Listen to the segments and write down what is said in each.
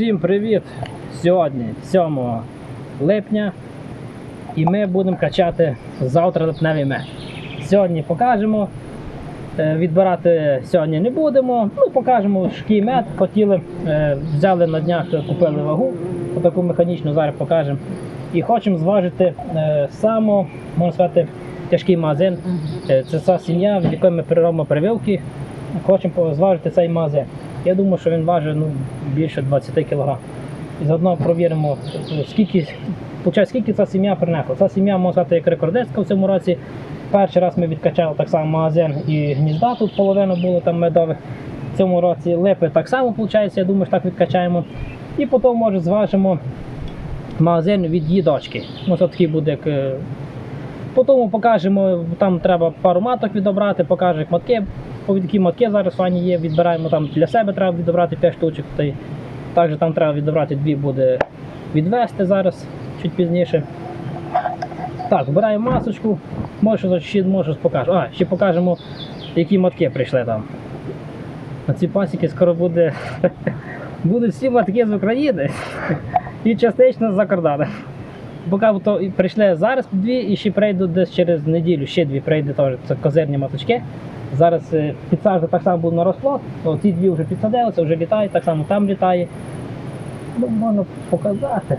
Всім привіт! Сьогодні 7 липня і ми будемо качати завтра липневий меч. Сьогодні покажемо. Е, Відбирати сьогодні не будемо. Ну, покажемо шкій мед. Хотіли, е, взяли на днях, купили вагу, таку механічну, зараз покажемо. І хочемо зважити е, само, можна сказати, тяжкий магазин. Е, Це ця сім'я, в якої ми переробимо прививки. Хочемо зважити цей магазин. Я думаю, що він важить ну, більше 20 кг. І заодно провіримо, е, скільки, скільки ця сім'я принесла. Ця сім'я, можна сказати, як рекордистка в цьому році. Перший раз ми відкачали так само магазин і гнізда, тут половина було там медових. В цьому році липи так само, виходить, я думаю, що так відкачаємо. І потім, може, зважимо магазин від її дочки. Ну, це такий буде як. Потім покажемо, там треба пару маток відобрати, покажемо як матки, які матки зараз фані є, відбираємо там для себе треба відобрати 5 штучок. Також там треба відобрати дві буде відвести зараз, чуть пізніше. Так, збираємо масочку. Може, ще може покажу. А, ще покажемо, які матки прийшли там. На ці пасіки скоро буде. Будуть всі матки з України і частично з-за кордону. Поки то прийшли зараз дві і ще прийдуть десь через неділю, ще дві прийде теж. Це козирні маточки. Зараз е, підсаджу так само буду на розплод. О, ці дві вже підсадилися, вже літають, так само там літає. Ну, можна показати.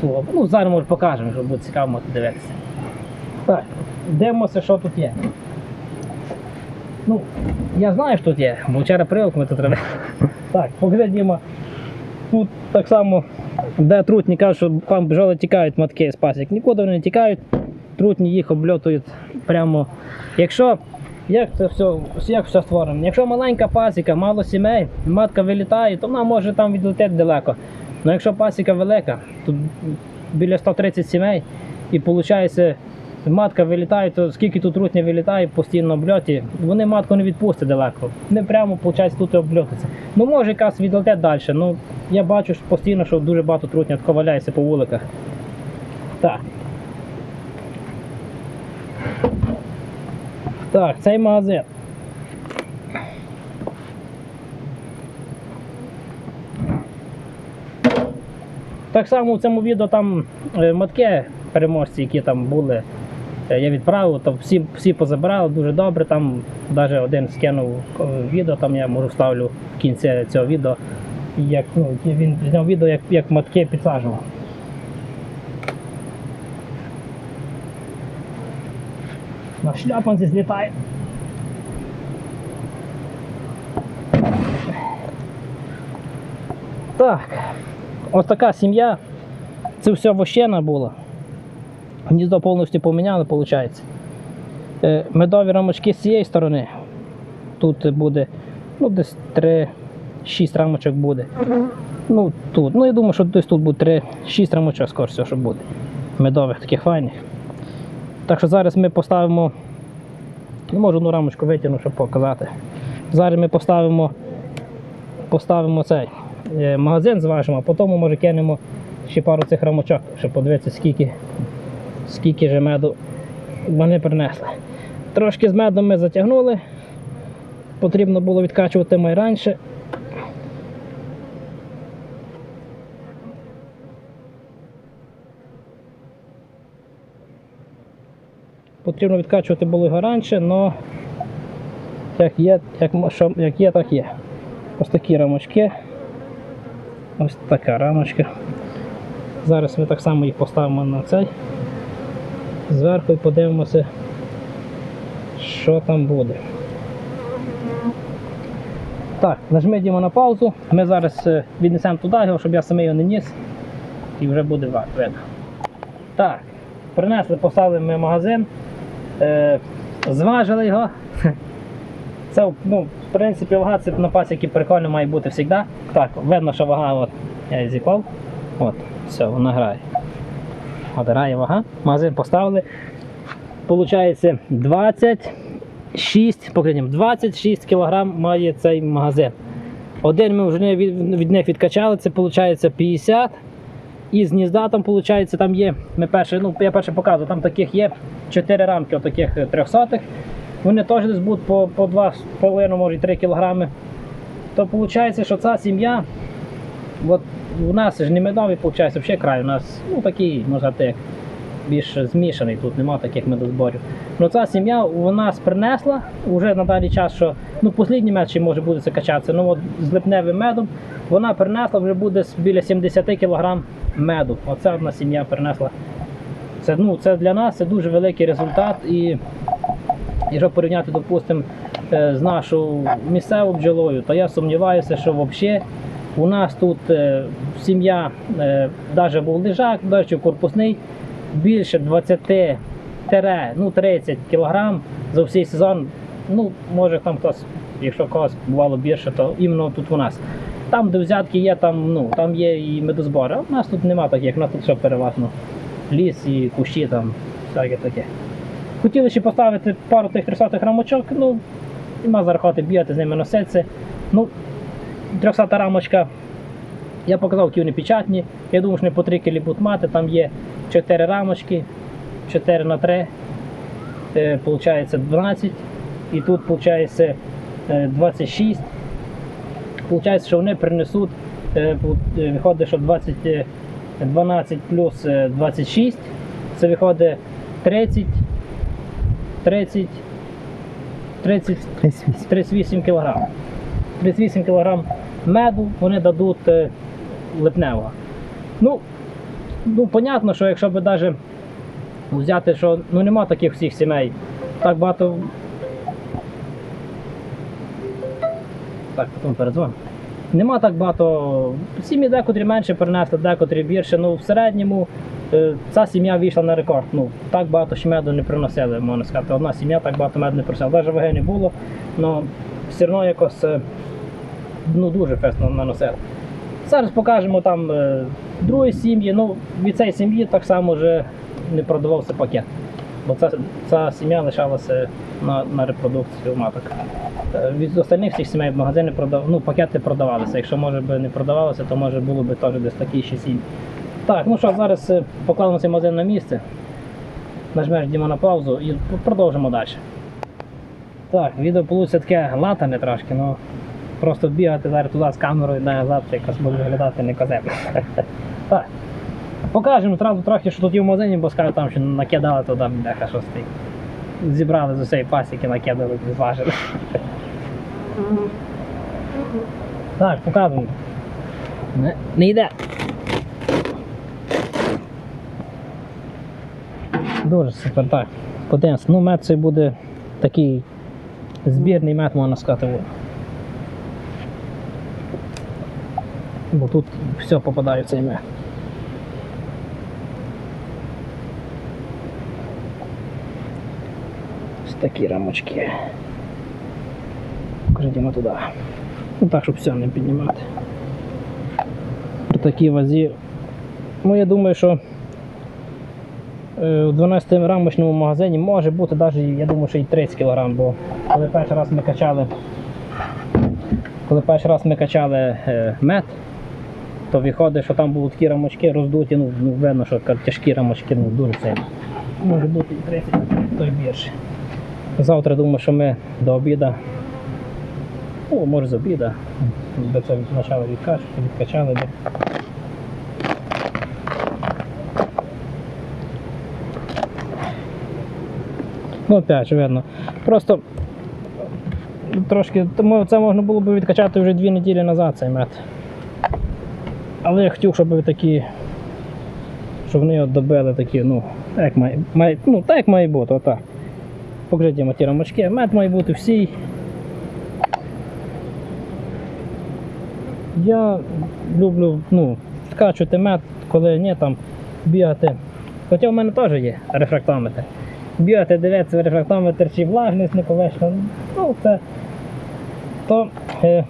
Слово. Ну, зараз може покажемо, щоб буде цікаво дивитися. Так, дивимося, що тут є. Ну, я знаю, що тут є, бо вчора прививку ми тут робили. Так, покажи, Діма. Тут так само, де трутні кажуть, що вам бджоли тікають матки з пасік. Нікуди вони не тікають, трутні їх обльотують прямо. Якщо як це все, як все створено? Якщо маленька пасіка, мало сімей, матка вилітає, то вона може там відлетіти далеко. Але якщо пасіка велика, то біля 130 сімей, і виходить, матка вилітає, то скільки тут рутня вилітає постійно обльоті, вони матку не відпустять далеко. Не прямо виходить, тут обльотиться. Ну може якась відлетить далі. Ну я бачу що постійно, що дуже багато трутня тако по вуликах. Так. Так, цей магазин. Так само в цьому відео там е, матки переможці, які там були, я відправив, то всі, всі позабирали дуже добре. Там навіть один скинув е, відео, там я можу ставлю в кінці цього відео. Як, ну, він зняв відео, як, як матки підсаджував. На шляпанці злітає. Так, ось така сім'я. Це все вощена була. Гніздо повністю поміняли, виходить. Е, Медові рамочки з цієї сторони. Тут буде ну, десь 3-6 рамочок буде. Ну, тут. Ну, я думаю, що десь тут буде 3-6 рамочок, скоріше, всього, що буде. Медових таких файних. Так що зараз ми поставимо. Не можу одну рамочку витягну, щоб показати. Зараз ми поставимо, поставимо цей е, магазин зважимо, а потім може кинемо ще пару цих рамочок, щоб подивитися, скільки, скільки же меду вони принесли. Трошки з медом ми затягнули. Потрібно було відкачувати май раніше. Потрібно відкачувати було його раніше, але як є, як, що, як є, так є. Ось такі рамочки. Ось така рамочка. Зараз ми так само їх поставимо на цей зверху і подивимося, що там буде. Так, нажмемо на паузу. Ми зараз е, віднесемо туди його, щоб я самий його не ніс. І вже буде видно. Так, принесли, поставили ми магазин, е, зважили його. Це, ну, в принципі, вага це на пасіки прикольно має бути завжди. Так, видно, що вага от, я її зіклав. От, все, вона грає. От вага. Магазин поставили. Получається 26, покажімо, 26 кг має цей магазин. Один ми вже від, них відкачали, це виходить 50. І з гнізда там, виходить, там є. Ми перше, ну, я перше показував, там таких є 4 рамки отаких 300 Вони теж десь будуть по, по 2,5, може 3 кг. то виходить, що ця сім'я, от у нас ж не медовий, виходить, взагалі край. У нас ну, такий, можна сказати, більш змішаний, тут нема таких медозборів. Ну ця сім'я у нас принесла вже на даний час, що ну послідній мед ще може буде це качатися. Ну от з липневим медом вона принесла вже буде біля 70 кг меду. Оце одна сім'я принесла. Це, ну, це для нас це дуже великий результат. І якщо порівняти, допустимо, е, з нашою місцевою бджолою, то я сумніваюся, що взагалі у нас тут е, сім'я, навіть був лежак, навіть корпусний, більше 20 тире, ну 30 кг за всій сезон. Ну, може там хтось, якщо когось бувало більше, то іменно тут у нас. Там, де взятки є, там, ну, там є і медозбори. А у нас тут нема таких, у нас тут все переважно. Ліс і кущі там, всяке таке. Хотіли ще поставити пару тих 300 рамочок, ну, нема зарахувати бігати, з ними носитися. Ну, 300 рамочка, я показав, які вони печатні. Я думаю, що не по 3 кілі будуть мати. Там є 4 рамочки, 4 на 3, е, получається 12. І тут виходить 26. Получається, що вони принесуть, е, е, виходить, що 20, е, 12 плюс е, 26. Це виходить 30, 30, 30, 38 кг. 38 кг меду вони дадуть е, липневого. Ну, ну, понятно, що якщо б навіть взяти, що ну, нема таких всіх сімей, так багато. Так, потім передзвоню. Нема так багато. Сім'ї декотрі менше перенесли, декотрі більше. Ну, в середньому е, ця сім'я вийшла на рекорд. Ну, так багато ще меду не приносили, можна сказати. Одна сім'я так багато меду не приносила. Навіть ваги не було, але все одно якось е, ну, дуже фесно наносили. Зараз покажемо там е, другі сім'ї. Ну, від цієї сім'ї так само вже не продавався пакет. Бо ця, ця сім'я лишалася на, на репродукцію маток. Е, Від остальних всіх сімей магазини продав, ну, пакети продавалися. Якщо може би не продавалося, то може було б теж десь такі ще сім'ї. Так, ну що, зараз е, покладемо цей магазин на місце. Нажмеш Діма на паузу і продовжимо далі. Так, відео вийде таке латане трошки, ну просто бігати зараз туди з камерою назад, якось буде виглядати не казебно. Так. Покажемо одразу трохи, що тут є в магазині, бо скажу там, що накидали туди бляха щось. Зібрали з усієї пасіки, накидали, зважили. Так, показуємо. Не, не йде. Дуже супер, так. Подивимось. Ну, мед цей буде такий збірний мед, можна сказати. Бо тут все попадає в цей мед. Ось такі рамочки. Покажіть туди. Ну так, щоб все не піднімати. При такій вазі. Ну, я думаю, що е, у 12 рамочному магазині може бути навіть, я думаю, що і 30 кг, бо коли перший раз ми качали, коли перший раз ми качали е, мед, то виходить, що там були такі рамочки роздуті, ну, ну видно, що тяжкі рамочки, ну дуже сильно. Може бути і 30, то й більше. Завтра думаю, що ми до обіду, ну, може з обіду, до цього почали відкачувати, відкачали. би. Ну, опять видно. Просто трошки, тому це можна було б відкачати вже дві неділі назад цей мед. Але я хотів, щоб такі, щоб вони от добили такі, ну, як має, має, ну, так як має бути, отак. Йому ті рамочки. Мед має бути всій. Я люблю ну, скачувати мед, коли ні там бігати. Хоча в мене теж є рефрактометр. Бігати, дивитися в рефрактометр, чи влажність не повищена. Ну, це то е,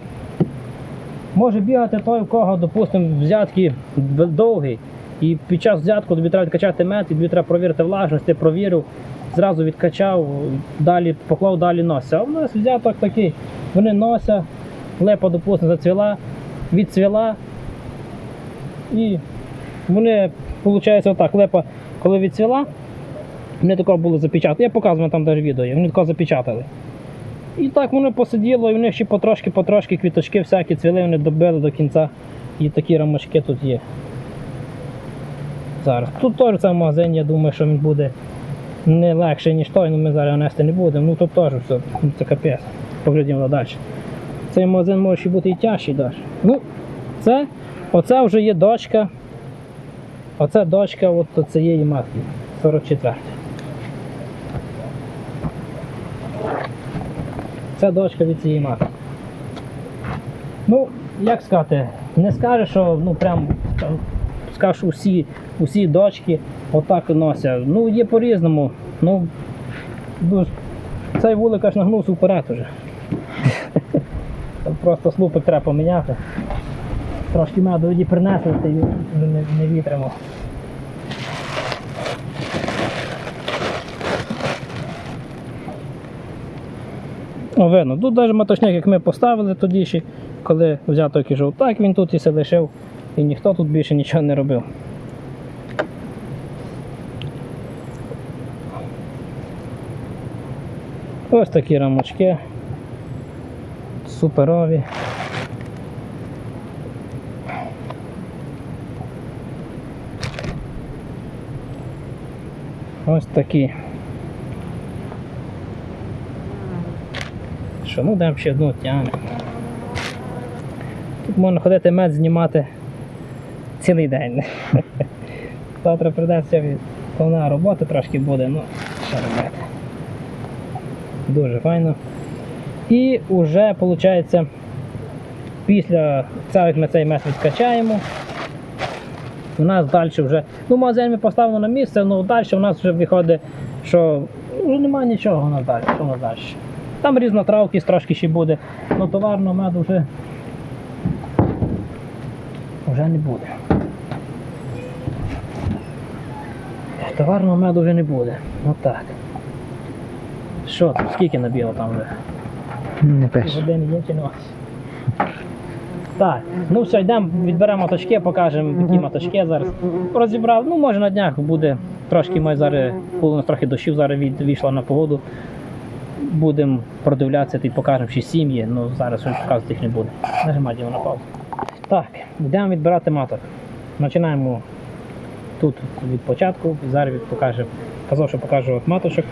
може бігати той, у кого, допустимо, взятки довгі, і під час взятку тобі треба відкачати мед, і тобі треба провірити влажність, ти провірив, зразу відкачав, далі поклав, далі носиться. А в нас взяток такий, вони носять, лепа, допустимо, зацвіла, відцвіла, і вони, виходить, отак, лепа, коли відцвіла, вони такого були запечатали. Я показував там навіть відео, вони такого запечатали. І так воно посиділо, і в них ще потрошки, потрошки квіточки всякі цвіли, вони добили до кінця. І такі рамочки тут є. Зараз. Тут теж цей магазин, я думаю, що він буде не легший, ніж той, але ми зараз нести не будемо. Ну тут теж все, ну, це капець. Поглядімо далі. Цей магазин може ще бути і тяжчий далі. Ну, це, оце вже є дочка. Оце дочка от цієї матки. 44. Це дочка від цієї матки. Ну, як сказати, не скажеш, що ну прям скажеш усі, усі дочки отак носять. Ну, є по-різному. Ну, дуже- цей вулик аж нагнувся вперед уже. Просто слупик треба поміняти. Трошки меду принесли, не, не вітримав. О, видно, тут навіть маточник, як ми поставили тоді ще, коли взято який жовтак, він тут і се лишив, і ніхто тут більше нічого не робив. Ось такі рамочки. Суперові. Ось такі. Що, ну дам ще одну тягне. Тут можна ходити мед знімати цілий день. Завтра прийдеться від повна робота трошки буде, ну що робити. Дуже файно. І вже виходить, після цього, ми цей мед відкачаємо, у нас далі вже, ну магазин ми поставили на місце, але далі у нас вже виходить, що вже немає нічого у нас далі. Що у нас далі? Там різнотравки трошки ще буде, але товарного меду вже, вже не буде. Товарного меду вже не буде. Отак. Що там, скільки набіло там вже? Не пише. Години є чи нема? Так, ну все, йдемо, відберемо моточки, покажемо, які моточки зараз. Розібрав, ну може на днях буде трошки ми зараз, коли трохи дощів зараз від, вийшло на погоду. Будемо продивлятися і покажемо ще сім'ї, ну зараз показувати їх не буде. Нажимайте його на паузу. Так, йдемо відбирати маток. Починаємо тут від початку, зараз від- покажемо. Казав, що покажу от маточок.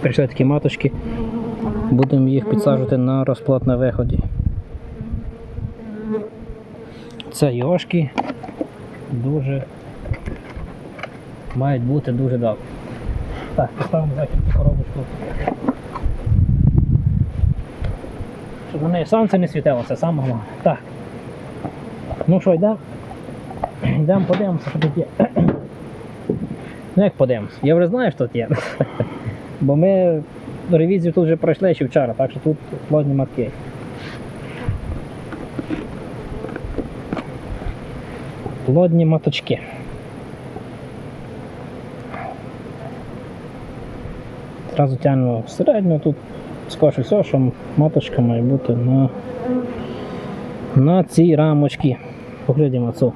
Прийшли такі маточки. Будемо їх підсаджувати на розплод на виході. Це йошки дуже мають бути дуже добре. Так, поставимо захід коробочку. Щоб на неї сонце не світило, це саме головне. Так. Ну що, йдемо? Йдемо подивимося, що тут є. Ну як подивимося? Я вже знаю, що тут є. Бо ми ревізію тут вже пройшли ще вчора, так що тут плодні матки. Плодні маточки. Зразу тягнемо всередину, тут скорше все, що маточка має бути на, на цій рамочці. Поглядимо цю.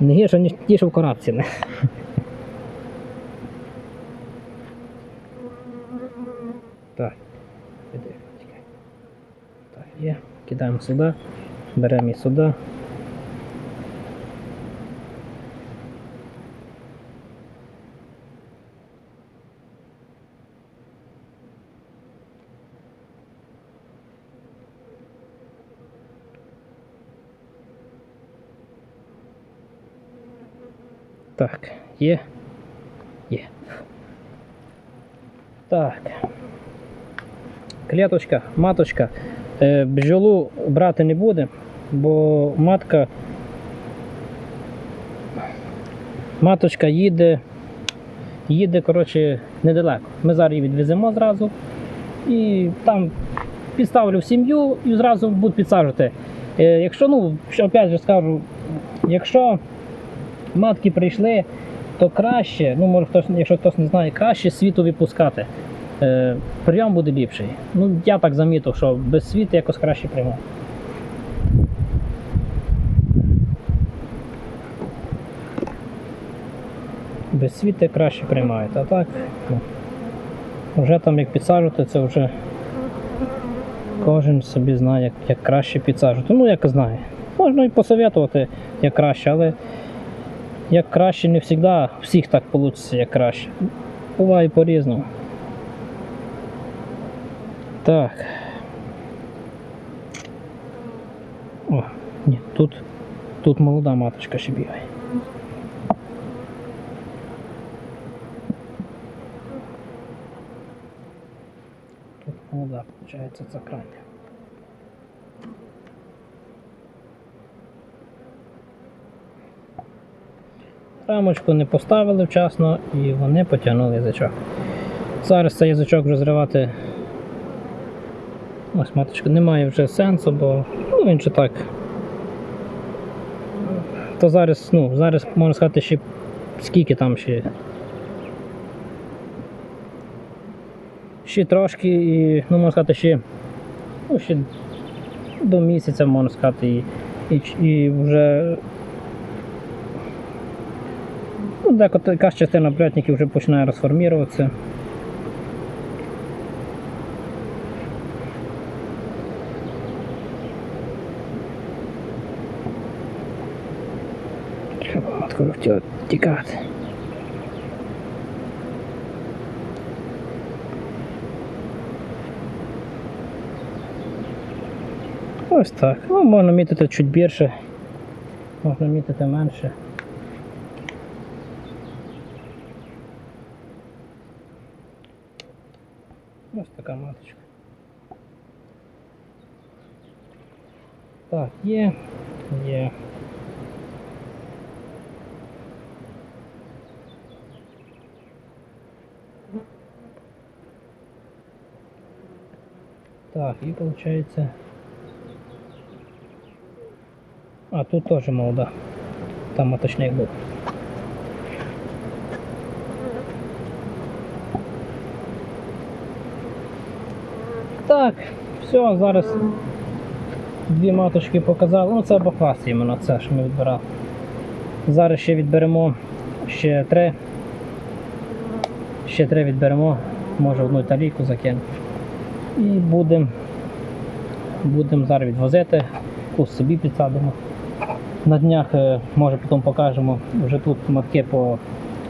Не гірше, ніж ті, що в коробці. не? Так. Так, є. Кидаємо сюди. Беремо і сюди. Так, є. Є. Так. Клеточка, маточка. Е, бджолу брати не буде, бо матка. Маточка їде. Їде, коротше, недалеко. Ми зараз її відвеземо зразу. І там підставлю в сім'ю і зразу буду підсаджувати. Е, якщо, ну, опять же скажу, якщо матки прийшли, то краще, ну може хтось, якщо хтось не знає, краще світу випускати. Е, прийом буде ліпший. Ну, я так замітив, що без світу якось краще приймав. Без світу краще приймають, а так. Ну. Вже там як підсаджувати, це вже кожен собі знає, як, як краще підсаджувати. Ну, як знає. Можна і посоветувати, як краще, але як краще не завжди всіх так вийде, як краще. Буває по-різному. Так. О, ні, тут, тут молода маточка ще бігає. Тут молода, виходить, це крайня. Рамочку не поставили вчасно і вони потягнули язичок. Зараз цей язичок вже зривати. Ось маточка немає вже сенсу, бо ну, він ще так. То зараз, ну, зараз можна сказати, ще скільки там ще. Ще трошки і, ну, можна сказати, ще, ну, ще до місяця, можна сказати, і, і, і вже Ну, деколи якась частина плятників вже починає розформіруватися. Матко хотіла тікати. Ось так. Ну, можна мітити чуть більше, можна мітити менше. така маточка. Так, є, є. Так, і виходить. А, тут теж молода. Там маточник був. Так, все, зараз дві маточки показали. Ну це бахвас іменно це, що ми відбирали. Зараз ще відберемо ще три. Ще три відберемо, може одну італійку закинемо. І будемо будем зараз відвозити, якусь собі підсадимо. На днях, е, може потім покажемо, вже тут матки по,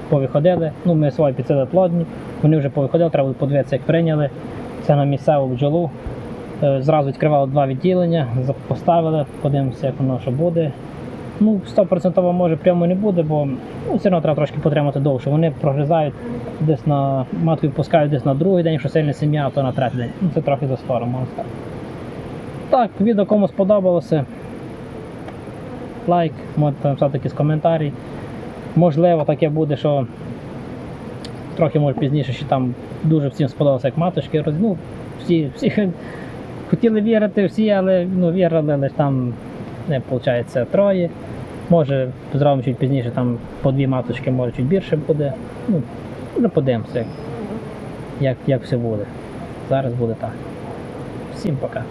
повиходили. Ну, ми свої підсадили плодні, вони вже повиходили, треба подивитися, як прийняли. Це на місцеву бджолу. Е, Зразу відкривали два відділення, поставили, подивимося, як воно що буде. Ну, 100% може прямо не буде, бо ну, все одно треба трошки потримати довше. Вони прогризають десь на матку відпускають десь на другий день, якщо сильна сім'я, то на третій день. Ну, це трохи за скоро, можна сказати. Так, відео кому сподобалося. Лайк, можете написати якийсь коментарі. Можливо, таке буде, що трохи може пізніше, що там дуже всім сподобалося, як маточки. роз- Ну, всі, всі хотіли вірити, всі, але ну, вірили, але там не виходить троє. Може, зробимо чуть пізніше, там по дві маточки, може чуть більше буде. Ну, вже подивимося, як, як все буде. Зараз буде так. Всім пока.